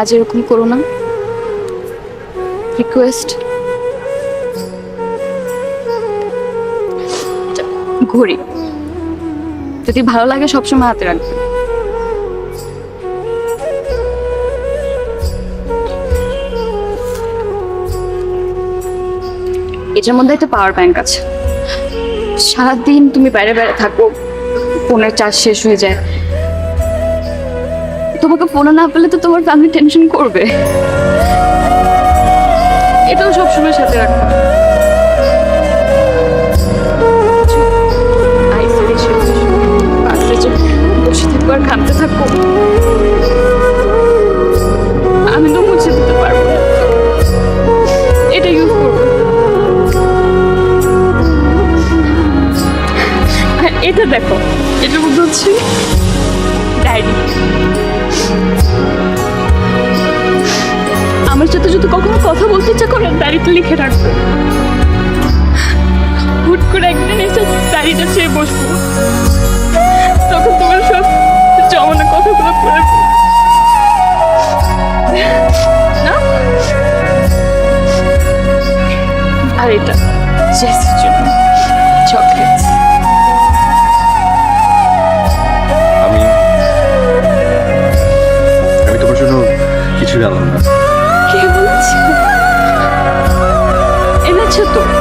আজ এরকম করো না। রিকোয়েস্ট ঘড়ি। যদি ভালো লাগে সবসময় হাতে রাখবে। এটার মধ্যে একটা পাওয়ার ব্যাংক আছে। সারাদিন তুমি বাইরে বাইরে থাকো, ফোনের চার্জ শেষ হয়ে যায়। তোমাকে ফোনে না পেলে তো তোমার ফ্যামিলি টেনশন করবে। এটাও সব সবসময় সাথে রাখো আইসের এসে বাসে বসে থাকব আর ঘামতে থাকব আমি দিতে পারব এটা এটা দেখো এটার মধ্যে হচ্ছে ডায়েরি আমার সাথে যদি কখনো কথা বলতে ইচ্ছা করে ডায়েরিতে লিখে রাখব। হুট করে একদিন এসে ডায়েরিটা চেয়ে বসবো। তখন তোমার সব জমানো কথাগুলো পড়ে না? আর এটা জন্য। তো